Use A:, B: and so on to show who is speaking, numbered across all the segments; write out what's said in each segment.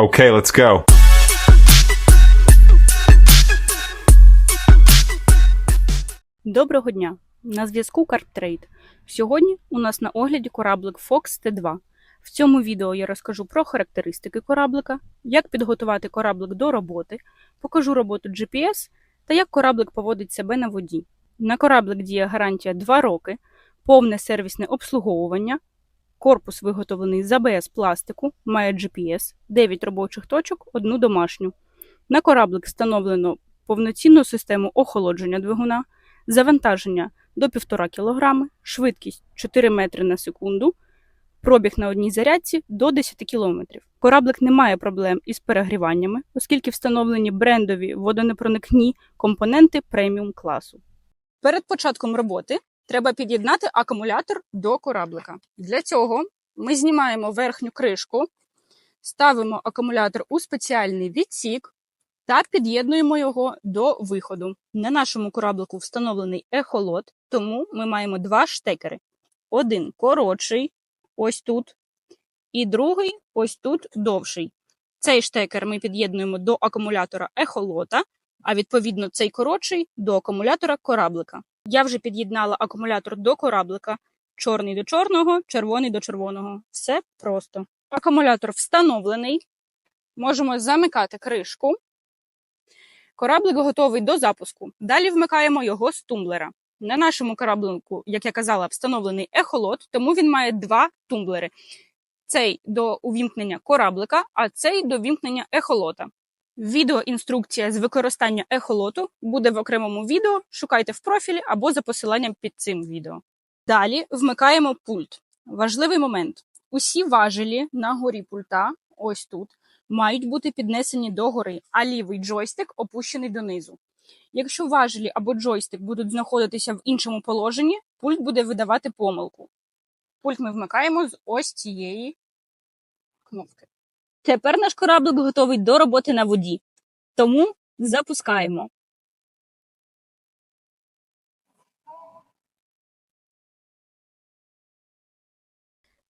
A: Okay, let's go.
B: Доброго дня! На зв'язку CarpTrade. Сьогодні у нас на огляді кораблик Fox T2. В цьому відео я розкажу про характеристики кораблика, як підготувати кораблик до роботи, покажу роботу GPS та як кораблик поводить себе на воді. На кораблик діє гарантія 2 роки, повне сервісне обслуговування, корпус виготовлений з АБС пластику, має GPS, 9 робочих точок, одну домашню. На кораблик встановлено повноцінну систему охолодження двигуна, завантаження до 1,5 кг, швидкість 4 метри на секунду, пробіг на одній зарядці до 10 км. Кораблик не має проблем із перегріваннями, оскільки встановлені брендові водонепроникні компоненти преміум класу. Перед початком роботи треба під'єднати акумулятор до кораблика. Для цього ми знімаємо верхню кришку, ставимо акумулятор у спеціальний відсік та під'єднуємо його до виходу. На нашому кораблику встановлений ехолот, тому ми маємо два штекери: один коротший, ось тут, і другий ось тут довший. Цей штекер ми під'єднуємо до акумулятора ехолота, а відповідно цей коротший до акумулятора кораблика. Я вже під'єднала акумулятор до кораблика, чорний до чорного, червоний до червоного. Все просто. Акумулятор встановлений. Можемо замикати кришку. Кораблик готовий до запуску. Далі вмикаємо його з тумблера. На нашому кораблику, як я казала, встановлений ехолот, тому він має два тумблери: цей до увімкнення кораблика, а цей до вімкнення ехолота. Відеоінструкція з використання ехолоту буде в окремому відео. Шукайте в профілі або за посиланням під цим відео. Далі вмикаємо пульт. Важливий момент: усі важелі на горі пульта, ось тут, мають бути піднесені догори, а лівий джойстик опущений донизу. Якщо важелі або джойстик будуть знаходитися в іншому положенні, пульт буде видавати помилку. Пульт ми вмикаємо з ось цієї кнопки. Тепер наш кораблик готовий до роботи на воді. Тому запускаємо.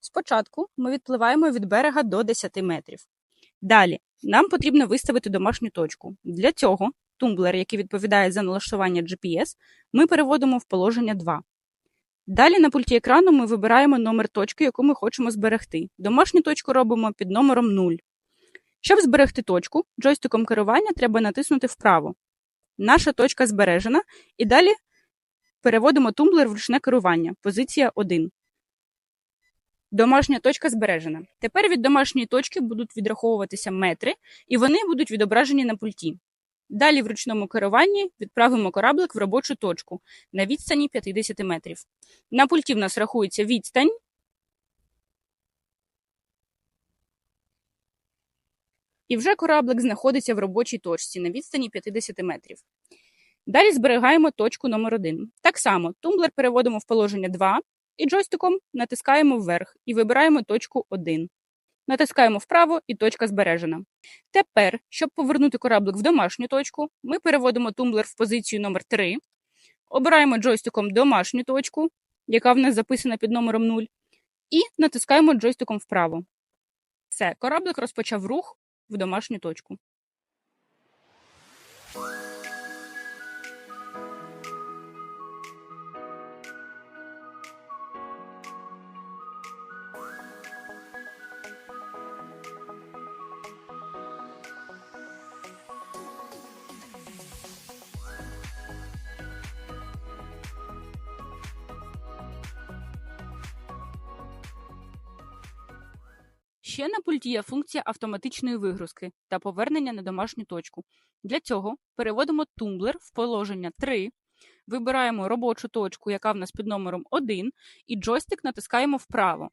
B: Спочатку ми відпливаємо від берега до 10 метрів. Далі нам потрібно виставити домашню точку. Для цього тумблер, який відповідає за налаштування GPS, ми переводимо в положення 2. Далі на пульті екрану ми вибираємо номер точки, яку ми хочемо зберегти. Домашню точку робимо під номером 0. Щоб зберегти точку, джойстиком керування треба натиснути вправо. Наша точка збережена, і далі переводимо тумблер в ручне керування. Позиція 1. Домашня точка збережена. Тепер від домашньої точки будуть відраховуватися метри, і вони будуть відображені на пульті. Далі в ручному керуванні відправимо кораблик в робочу точку на відстані 50 метрів. На пульті в нас рахується відстань. І вже кораблик знаходиться в робочій точці на відстані 50 метрів. Далі зберігаємо точку номер 1 Так само тумблер переводимо в положення 2 і джойстиком натискаємо вверх і вибираємо точку 1. Натискаємо вправо і точка збережена. Тепер, щоб повернути кораблик в домашню точку, ми переводимо тумблер в позицію номер 3 обираємо джойстиком домашню точку, яка в нас записана під номером 0, і натискаємо джойстиком вправо. Все, кораблик розпочав рух в домашню точку. Ще на пульті є функція автоматичної вигрузки та повернення на домашню точку. Для цього переводимо тумблер в положення 3, вибираємо робочу точку, яка в нас під номером 1, і джойстик натискаємо вправо.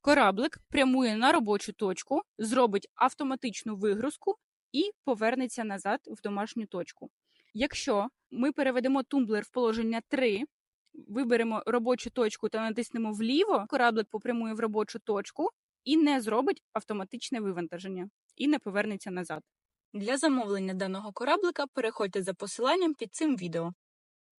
B: Кораблик прямує на робочу точку, зробить автоматичну вигрузку і повернеться назад в домашню точку. Якщо ми переведемо тумблер в положення 3, виберемо робочу точку та натиснемо вліво, кораблик попрямує в робочу точку і не зробить автоматичне вивантаження і не повернеться назад. Для замовлення даного кораблика переходьте за посиланням під цим відео.